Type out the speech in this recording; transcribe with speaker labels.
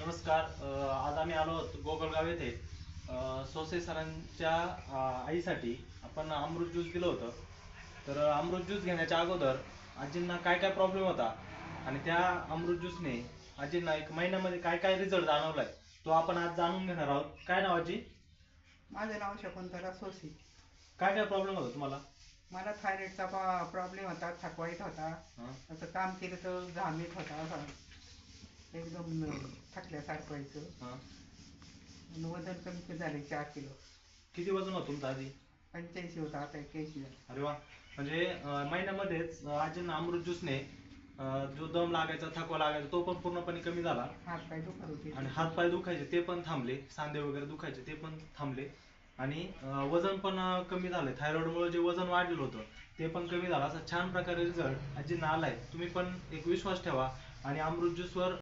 Speaker 1: नमस्कार आज आम्ही आलो आहोत गोगलगाव येथे. सोसे सरांच्या आईसाठी आपण अमृत ज्यूस दिलं होतं. तर अमृत ज्यूस घेण्याच्या अगोदर आजींना काय काय प्रॉब्लेम होता आणि त्या अमृत ज्यूसने आजींना एक महिन्यामध्ये काय काय रिझल्ट जाणवलाय तो आपण आज जाणून घेणार आहोत. काय नाव आजी?
Speaker 2: माझं नाव शकुंतला सोसी.
Speaker 1: काय काय प्रॉब्लेम होता तुम्हाला?
Speaker 2: मला थायरॉइडचा प्रॉब्लेम होता थकवा येत होता? असं काम केलं तर घाम येत होता. असा एकदम
Speaker 1: हं?
Speaker 2: आणि वजन कमी झाले चार किलो.
Speaker 1: किती वजन होतं तुमचं आधी?
Speaker 2: पंच्याऐंशी होता आता एक्क्याऐंशी झालं.
Speaker 1: अरे वा. म्हणजे अं, महिन्यामध्येच अं, आजींना अमृत ज्यूसने अं, जो दम लागायचा थकवा लागायचा तो पण पूर्णपणे कमी झाला.
Speaker 2: हात पाय दुखत होते.
Speaker 1: आणि हात पाय दुखायचे ते पण थांबले. सांधे वगैरे दुखायचे ते पण थांबले. आणि अं, वजन पण अं, कमी झालंय. थायरॉइड मुळे जे वजन वाढलेलं होतं ते पण कमी झालं. असा छान प्रकारे रिझल्ट आजींना आलाय. तुम्ही पण एक विश्वास ठेवा. आणि अमृत ज्यूसवर